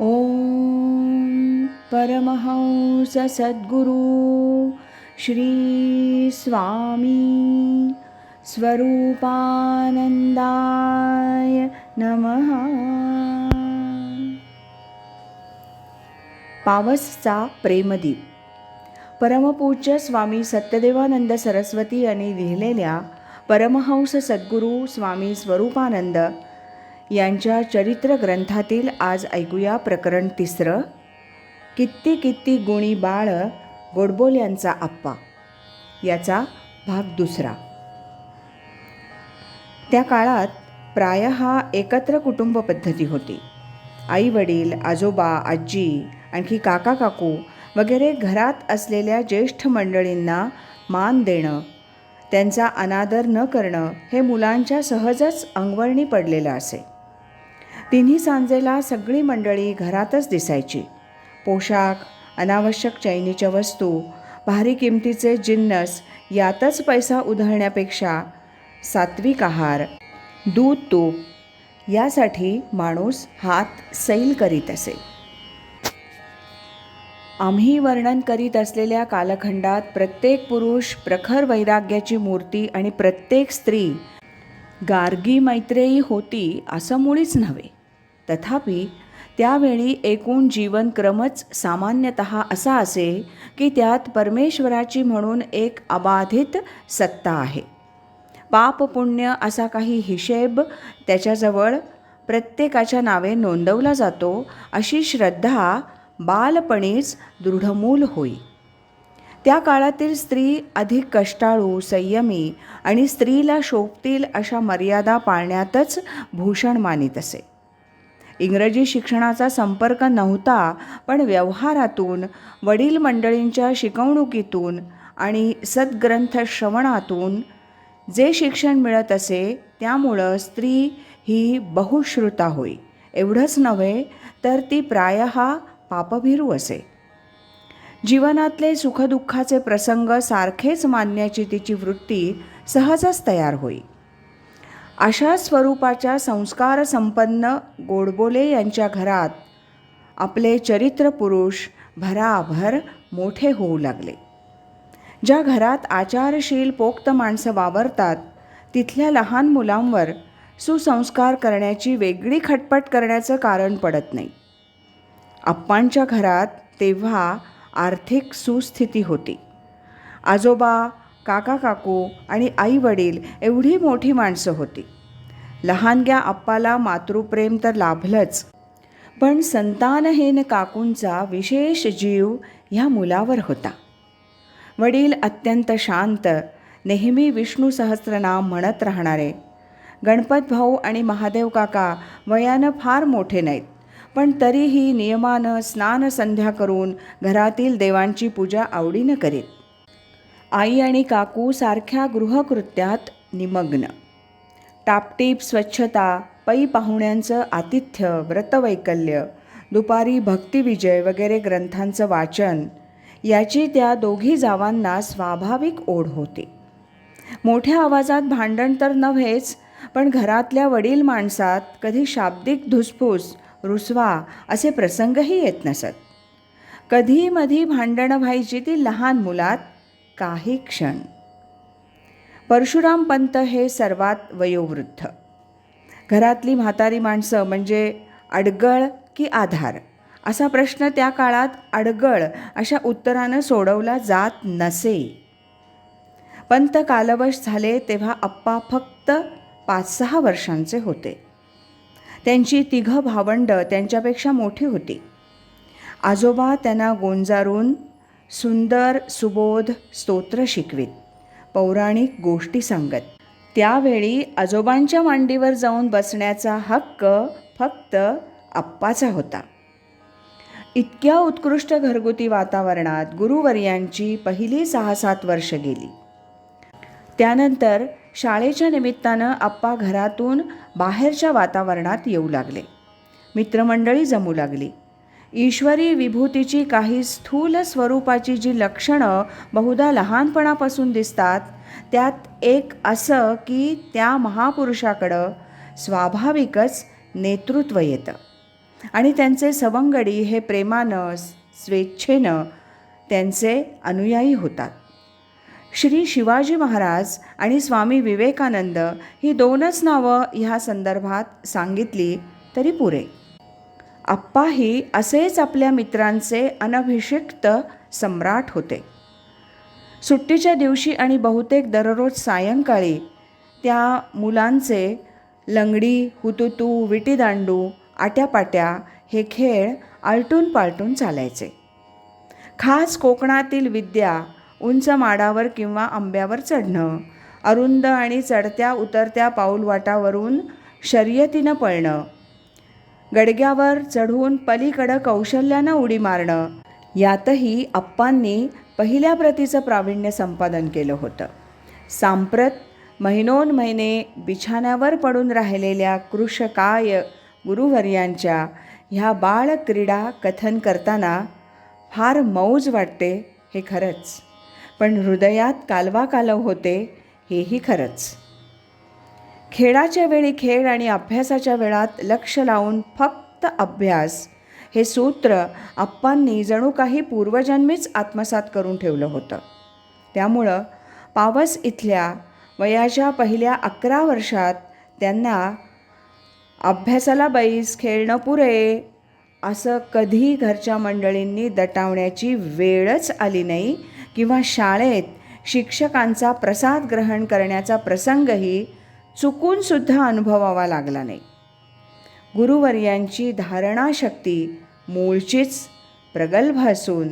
ॐ परमहंस सद्गुरु श्री स्वामी स्वरूपानन्दाय नमः। पावसचा प्रेमदीप. परमपूज्य स्वामी सत्यदेवानंद सरस्वती यांनी लिहिलेल्या परमहंस सद्गुरू स्वामी स्वरूपानंद यांच्या चरित्र ग्रंथातील आज ऐकूया प्रकरण तिसरं. कित्ती कित्ती गुणी बाळ गोडबोल्यांचा आप्पा. याचा भाग दुसरा. त्या काळात प्राय हा एकत्र कुटुंब पद्धती होती. आई वडील आजोबा आजी आणखी काका काकू वगैरे घरात असलेल्या ज्येष्ठ मंडळींना मान देणं त्यांचा अनादर न करणं हे मुलांच्या सहजच अंगवळणी पडलेलं असे. तिन्ही सांजेला सगळी मंडळी घरातच दिसायची. पोशाख अनावश्यक चैनीच्या वस्तू भारी किमतीचे जिन्नस यातच पैसा उधळण्यापेक्षा सात्विक आहार दूध तूप यासाठी माणूस हात सैल करीत असे. आम्ही वर्णन करीत असलेल्या कालखंडात प्रत्येक पुरुष प्रखर वैराग्याची मूर्ती आणि प्रत्येक स्त्री गार्गी मैत्रेयी होती असं मुळीच नव्हे. तथापि त्यावेळी एकूण जीवनक्रमच सामान्यतः असा असे की त्यात परमेश्वराची म्हणून एक अबाधित सत्ता आहे. पाप पुण्य असा काही हिशेब त्याच्याजवळ प्रत्येकाच्या नावे नोंदवला जातो अशी श्रद्धा बालपणीच दृढमूल होई. त्या काळातील स्त्री अधिक कष्टाळू संयमी आणि स्त्रीला शोभतील अशा मर्यादा पाळण्यातच भूषण मानित असे. इंग्रजी शिक्षणाचा संपर्क नव्हता पण व्यवहारातून वडील मंडळींच्या शिकवणुकीतून आणि सद्ग्रंथ श्रवणातून जे शिक्षण मिळत असे त्यामुळं स्त्री ही बहुश्रुता होई एवढंच नव्हे तर ती प्राय पापभिरू असे. जीवनातले सुखदुःखाचे प्रसंग सारखेच मानण्याची तिची वृत्ती सहजच तयार होई. अशा स्वरूपाच्या संस्कार संपन्न गोडबोले यांच्या घरात आपले चरित्र पुरुष भराभर मोठे होऊ लागले. ज्या घरात आचारशील पोक्त माणसं वावरतात तिथल्या लहान मुलांवर सुसंस्कार करण्याची वेगळी खटपट करण्याचं कारण पडत नाही. आप्पांच्या घरात तेव्हा आर्थिक सुस्थिती होती. आजोबा काका काकू आणि आई वडील एवढी मोठी माणसं होती. लहानग्या आप्पाला मातृप्रेम तर लाभलंच. पण संतानहीन काकूंचा विशेष जीव ह्या मुलावर होता. वडील अत्यंत शांत नेहमी विष्णू सहस्रनाम म्हणत राहणारे. गणपत भाऊ आणि महादेव काका वयानं फार मोठे नाहीत. पण तरीही नियमानं स्नान संध्या करून घरातील देवांची पूजा आवडीनं करीत. आई आणि काकू सारख्या गृहकृत्यात निमग्न. टापटीप स्वच्छता पै पाहुण्यांचं आतिथ्य व्रतवैकल्य दुपारी भक्तिविजय वगैरे ग्रंथांचं वाचन याची त्या दोघी जावांना स्वाभाविक ओढ होती. मोठ्या आवाजात भांडण तर नव्हेच पण घरातल्या वडील माणसात कधी शाब्दिक धुसफूस रुसवा असे प्रसंगही येत नसत. कधी मधी भांडणं व्हायची ती लहान मुलात काही क्षण. परशुराम पंत हे सर्वात वयोवृद्ध. घरातली म्हातारी माणसं म्हणजे अडगळ की आधार? असा प्रश्न त्या काळात अडगळ अशा उत्तरानं सोडवला जात नसे. पंत कालवश झाले तेव्हा अप्पा फक्त पाच सहा वर्षांचे होते. त्यांची तिघं भावंडं त्यांच्यापेक्षा मोठी होती. आजोबा त्यांना गोंजारून सुंदर सुबोध स्तोत्र शिकवीत. पौराणिक गोष्टी सांगत. त्यावेळी आजोबांच्या मांडीवर जाऊन बसण्याचा हक्क फक्त आप्पाचा होता. इतक्या उत्कृष्ट घरगुती वातावरणात गुरुवर्यांची पहिली सहा सात वर्ष गेली. त्यानंतर शाळेच्या निमित्तानं आप्पा घरातून बाहेरच्या वातावरणात येऊ लागले. मित्रमंडळी जमू लागली. ईश्वरी विभूतीची काही स्थूल स्वरूपाची जी लक्षणं बहुधा लहानपणापासून दिसतात त्यात एक असं की त्या महापुरुषाकडं स्वाभाविकच नेतृत्व येतं. आणि त्यांचे सवंगडी हे प्रेमानं स्वेच्छेनं त्यांचे अनुयायी होतात. श्री शिवाजी महाराज आणि स्वामी विवेकानंद ही दोनच नावं ह्या संदर्भात सांगितली तरी पुरे. आप्पाही असेच आपल्या मित्रांचे अनभिषिक्त सम्राट होते. सुट्टीच्या दिवशी आणि बहुतेक दररोज सायंकाळी त्या मुलांचे लंगडी हुतुतू विटीदांडू आट्यापाट्या हे खेळ आलटून पालटून चालायचे. खास कोकणातील विद्या उंच माडावर किंवा आंब्यावर चढणं अरुंद आणि चढत्या उतरत्या पाऊलवाटावरून शर्यतीनं पळणं गडग्यावर चढून पलीकडं कौशल्यानं उडी मारणं. यातही अप्पांनी पहिल्या प्रतीचं प्रावीण्य संपादन केलं होतं. सांप्रत महिनोन महिने बिछाण्यावर पडून राहिलेल्या कृषकाय गुरुवर्यांच्या ह्या बाळक्रीडा कथन करताना फार मौज वाटते हे खरंच. पण हृदयात कालवा कालव होते हेही खरंच. खेळाच्या वेळी खेळ आणि अभ्यासाच्या वेळात लक्ष लावून फक्त अभ्यास. हे सूत्र आप्पांनी जणू काही पूर्वजन्मीच आत्मसात करून ठेवलं होतं. त्यामुळं पावस इथल्या वयाच्या पहिल्या अकरा वर्षात त्यांना अभ्यासाला बैस खेळणं पुरे असं कधी घरच्या मंडळींनी दटावण्याची वेळच आली नाही किंवा शाळेत शिक्षकांचा प्रसाद ग्रहण करण्याचा प्रसंगही चुकूनसुद्धा अनुभवावा लागला नाही. गुरुवर्यांची धारणाशक्ती मूळचीच प्रगल्भ असून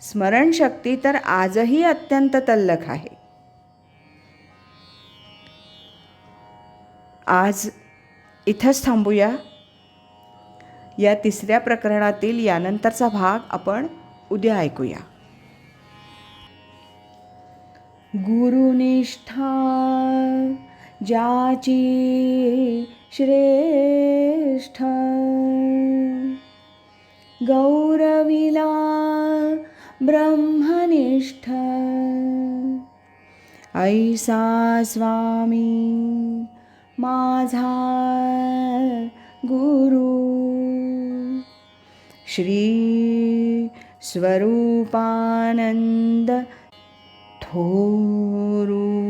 स्मरणशक्ती तर आजही अत्यंत तल्लख आहे. आज इथंच थांबूया. या तिसऱ्या प्रकरणातील यानंतरचा भाग आपण उद्या ऐकूया. गुरुनिष्ठा ज्याची श्रेष्ठ गौरविला ब्रह्मनिष्ठ। ऐसा स्वामी माझा गुरु। श्री स्वरूपानंद थोरू।